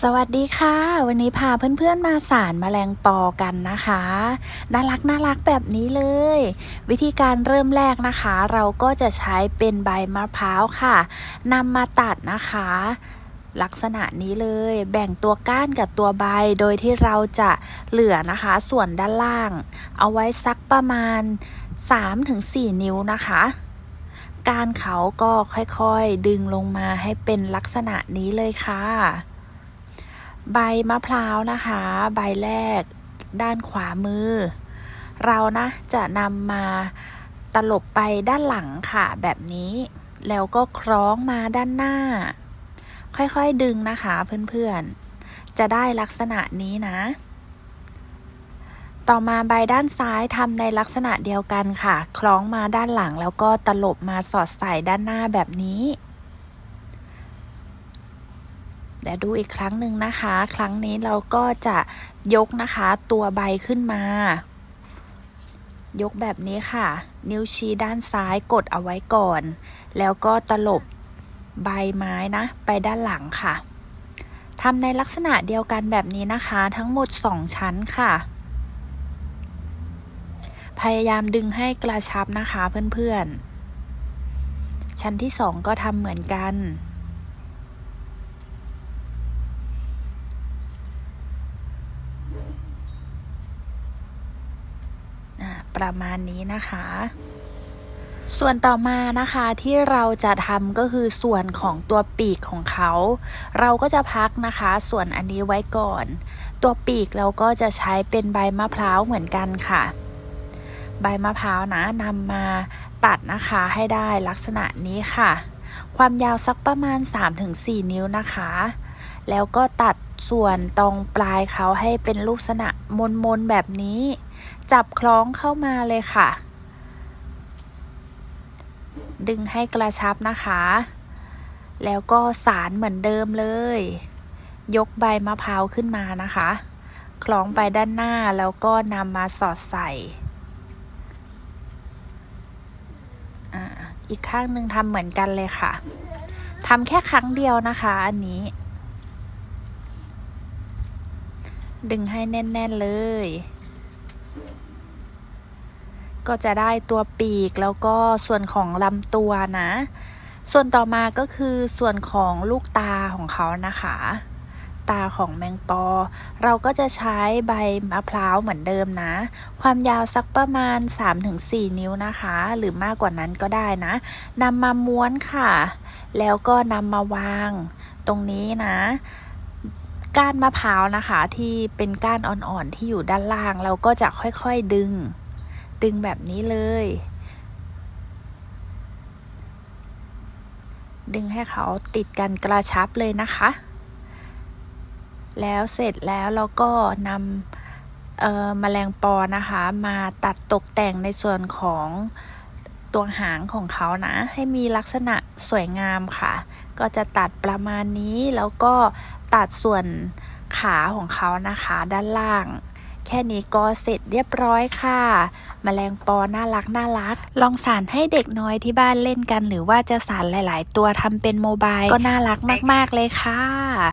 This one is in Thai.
สวัสดีค่ะ วันนี้พาเพื่อนๆมาสารแมลงปอกันนะคะ น่ารักน่ารักแบบนี้เลย วิธีการเริ่มแรกนะคะ เราก็จะใช้เป็นใบมะพร้าวค่ะนำมาตัดนะคะ ลักษณะนี้เลยแบ่งตัวก้านกับตัวใบโดยที่เราจะเหลือนะคะ ส่วนด้านล่าง เอาไว้สักประมาณ 3-4 นิ้วนะคะการเขาก็ค่อยๆดึงลงมาให้เป็นลักษณะนี้เลยค่ะ ใบมะพร้าวนะคะ ใบแรกด้านขวามือ เรานะจะนำมาตลบไปด้านหลังค่ะ แบบนี้ แล้วก็คล้องมาด้านหน้า ค่อยๆดึงนะคะเพื่อนๆ จะได้ลักษณะนี้นะ ต่อมาใบด้านซ้ายทำในลักษณะเดียวกันค่ะ คล้องมาด้านหลังแล้วก็ตลบมาสอดใส่ด้านหน้าแบบนี้ เดี๋ยวดูอีกครั้งหนึ่งนะคะ ครั้งนี้เราก็จะยกนะคะตัวใบขึ้นมา ยกแบบนี้ค่ะ นิ้วชี้ด้านซ้ายกดเอาไว้ก่อน แล้วก็ตลบใบไม้นะ ไปด้านหลังค่ะทำในลักษณะเดียวกันแบบนี้นะคะ ทั้งหมด 2 ชั้นค่ะ พยายามดึงให้กระชับนะคะเพื่อนๆ ชั้นที่ 2 ก็ทำเหมือนกัน ประมาณนี้นะคะ ส่วนต่อมานะคะที่เราจะทำก็คือส่วนของตัวปีกของเขา เราก็จะพักนะคะ ส่วนอันนี้ไว้ก่อน ตัวปีกเราก็จะใช้เป็นใบมะพร้าวเหมือนกันค่ะ ใบมะพร้าวนะนำมาตัดนะคะให้ได้ลักษณะนี้ค่ะ ความยาวสักประมาณ 3-4 นิ้วนะคะ แล้วก็ตัดส่วนตรงปลายเขาให้เป็นลูกษณะมนๆแบบนี้ จับคล้องเข้ามาเลยค่ะ ดึงให้กระชับนะคะ แล้วก็สารเหมือนเดิมเลย ยกใบมะพร้าวขึ้นมานะคะ คล้องไปด้านหน้าแล้วก็นำมาสอดใส่อีกข้างหนึ่งทำเหมือนกันเลยค่ะทำแค่ครั้งเดียวนะคะอันนี้ ดึงให้แน่น ๆ เลย ก็จะได้ตัวปีกแล้วก็ส่วนของลำตัวนะ ส่วนต่อมาก็คือส่วนของลูกตาของเขานะคะ ตาของแมงปอ เราก็จะใช้ใบมะพร้าวเหมือนเดิมนะ ความยาวสักประมาณ 3-4 นิ้วนะคะ หรือมากกว่านั้นก็ได้นะนำมาม้วนค่ะ แล้วก็นำมาวาง ตรงนี้นะก้านมะพร้าวนะคะที่เป็นก้านอ่อนๆที่อยู่ด้านล่าง เราก็จะค่อยๆดึง ดึงแบบนี้เลย ดึงให้เขาติดกันกระชับเลยนะคะ แล้วเสร็จแล้วเราก็นำแมลงปอนะคะ มาตัดตกแต่งในส่วนของตัวหางของเขานะ ให้มีลักษณะสวยงามค่ะ ก็จะตัดประมาณนี้แล้วก็ตัดส่วนขาของเขานะคะ ด้านล่าง แค่นี้ก็เสร็จเรียบร้อยค่ะมแมลงปอน่ารักน่ารัก ลองสารให้เด็กน้อยที่บ้านเล่นกัน หรือว่าจะสารหลาย ๆ ตัวทำเป็นโมบายก็น่ารักมาก ๆ เลยค่ะ